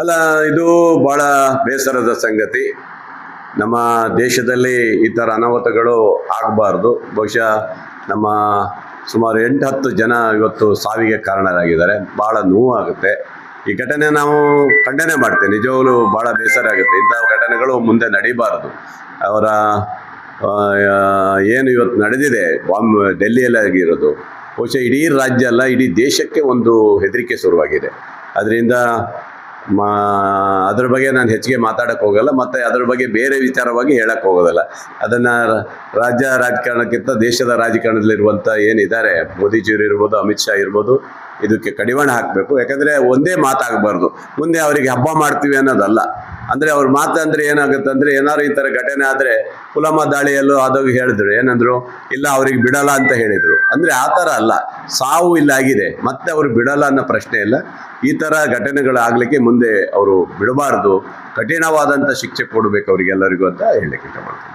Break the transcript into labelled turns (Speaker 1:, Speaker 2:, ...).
Speaker 1: ಅಲ್ಲ ಇದು ಬಹಳ ಬೇಸರದ ಸಂಗತಿ. ನಮ್ಮ ದೇಶದಲ್ಲಿ ಈ ಥರ ಅನಾಹುತಗಳು ಆಗಬಾರ್ದು. ಬಹುಶಃ ನಮ್ಮ ಸುಮಾರು ಎಂಟು ಹತ್ತು ಜನ ಇವತ್ತು ಸಾವಿಗೆ ಕಾರಣರಾಗಿದ್ದಾರೆ. ಭಾಳ ನೋವಾಗುತ್ತೆ. ಈ ಘಟನೆ ನಾವು ಖಂಡನೆ ಮಾಡ್ತೇವೆ. ನಿಜವಾಗ್ಲೂ ಭಾಳ ಬೇಸರ ಆಗುತ್ತೆ. ಇಂಥ ಘಟನೆಗಳು ಮುಂದೆ ನಡೀಬಾರದು. ಅವರ ಏನು ಇವತ್ತು ನಡೆದಿದೆ ಬಾಂಬ್ ಡೆಲ್ಲಿಯಲ್ಲಿ ಆಗಿರೋದು ಬಹುಶಃ ಇಡೀ ರಾಜ್ಯ ಅಲ್ಲ, ಇಡೀ ದೇಶಕ್ಕೆ ಒಂದು ಹೆದರಿಕೆ ಶುರುವಾಗಿದೆ. ಅದರಿಂದ ಮಾ, ಅದ್ರ ಬಗ್ಗೆ ನಾನು ಹೆಚ್ಚಿಗೆ ಮಾತಾಡಕ್ಕೆ ಹೋಗಲ್ಲ, ಮತ್ತು ಅದ್ರ ಬಗ್ಗೆ ಬೇರೆ ವಿಚಾರವಾಗಿ ಹೇಳಕ್ಕೆ ಹೋಗೋದಲ್ಲ. ಅದನ್ನು ರಾಜ್ಯ ರಾಜಕಾರಣಕ್ಕಿಂತ ದೇಶದ ರಾಜಕಾರಣದಲ್ಲಿರುವಂಥ ಏನಿದ್ದಾರೆ, ಮೋದಿಜಿಯವರು ಇರ್ಬೋದು, ಅಮಿತ್ ಶಾ ಇರ್ಬೋದು, ಇದಕ್ಕೆ ಕಡಿವಾಣ ಹಾಕಬೇಕು. ಯಾಕಂದರೆ ಒಂದೇ ಮಾತಾಗಬಾರ್ದು. ಮುಂದೆ ಅವರಿಗೆ ಹಬ್ಬ ಮಾಡ್ತೀವಿ ಅನ್ನೋದಲ್ಲ. ಅಂದರೆ ಅವ್ರ ಮಾತಂದ್ರೆ ಏನಾಗುತ್ತೆ ಅಂದರೆ ಏನಾದ್ರು ಈ ಥರ ಘಟನೆ ಆದರೆ ಪುಲಮ ದಾಳಿಯಲ್ಲೂ ಆದಾಗ ಹೇಳಿದ್ರು. ಏನಂದ್ರು? ಇಲ್ಲ, ಅವ್ರಿಗೆ ಬಿಡಲ್ಲ ಅಂತ ಹೇಳಿದರು. ಅಂದರೆ ಆ ಥರ ಅಲ್ಲ. ಸಾವು ಇಲ್ಲ ಆಗಿದೆ. ಮತ್ತೆ ಅವ್ರು ಬಿಡಲ್ಲ ಅನ್ನೋ ಪ್ರಶ್ನೆ ಇಲ್ಲ. ಈ ಥರ ಘಟನೆಗಳಾಗಲಿಕ್ಕೆ ಮುಂದೆ ಅವರು ಬಿಡಬಾರ್ದು. ಕಠಿಣವಾದಂಥ ಶಿಕ್ಷೆ ಕೊಡಬೇಕು ಅವರಿಗೆಲ್ಲರಿಗೂ ಅಂತ ಹೇಳಲಿಕ್ಕೆ ಇಷ್ಟಪಡ್ತೀನಿ.